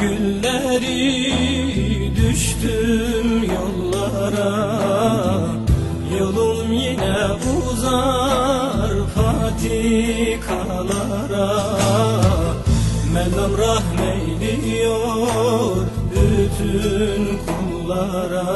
gülleri düştüm yollara. Yolum yine uzar patikalara. Mevlam rahmeyliyor bütün kullara.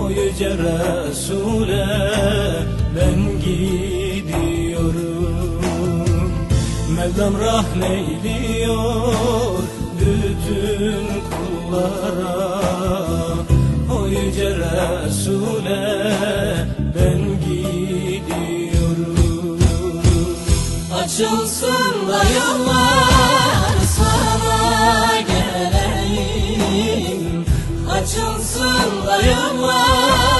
O yüce Resul'e ben gidiyorum Mevlam rahmeyliyor bütün kullara. O yüce Resul'e ben gidiyorum. Açılsın da yollar sana geleyim. Açılsın da yollar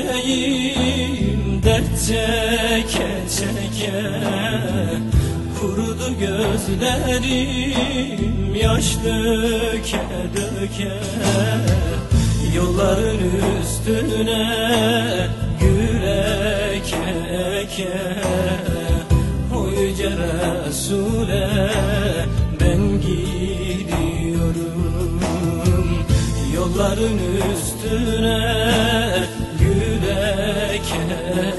yüreğim dert çeke çeke. Kurudu gözlerim yaş döke döke Yolların üstüne gül eke eke O yüce Resul'e ben gidiyorum. Yolların üstüne gül eke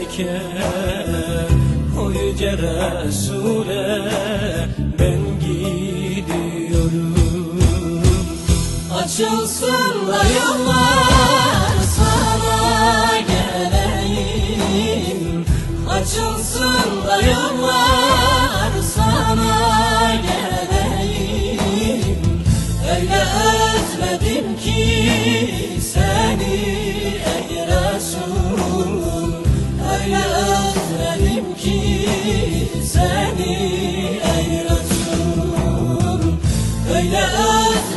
eke O yüce Resul'e ben gidiyorum. Açılsın da yollar sana geleyim. Açılsın da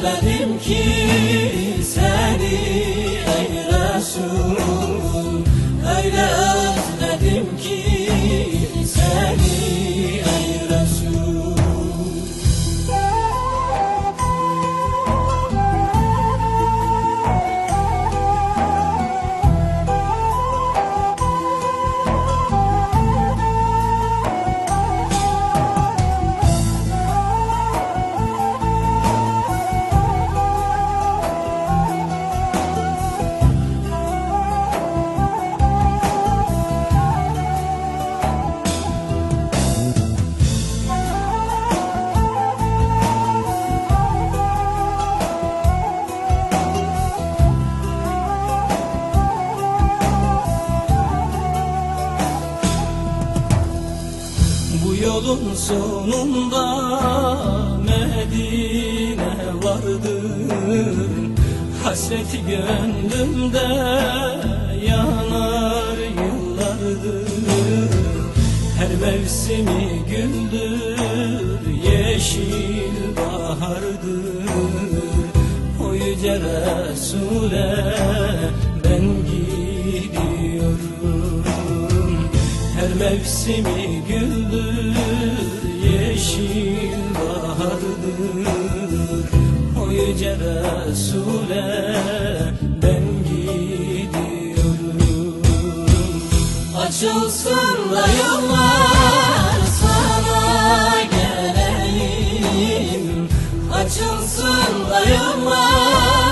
özledim ki yolun sonunda Medine vardır Hasreti gönlümde yanar yıllardır Her mevsimi güldür yeşil bahardır O yüce Resul'e ben gidiyorum mevsimi güldür yeşil bahardır. O yüce Resul'e ben gidiyorum. Açılsın da yollar sana geleyim. Açılsın dayanlar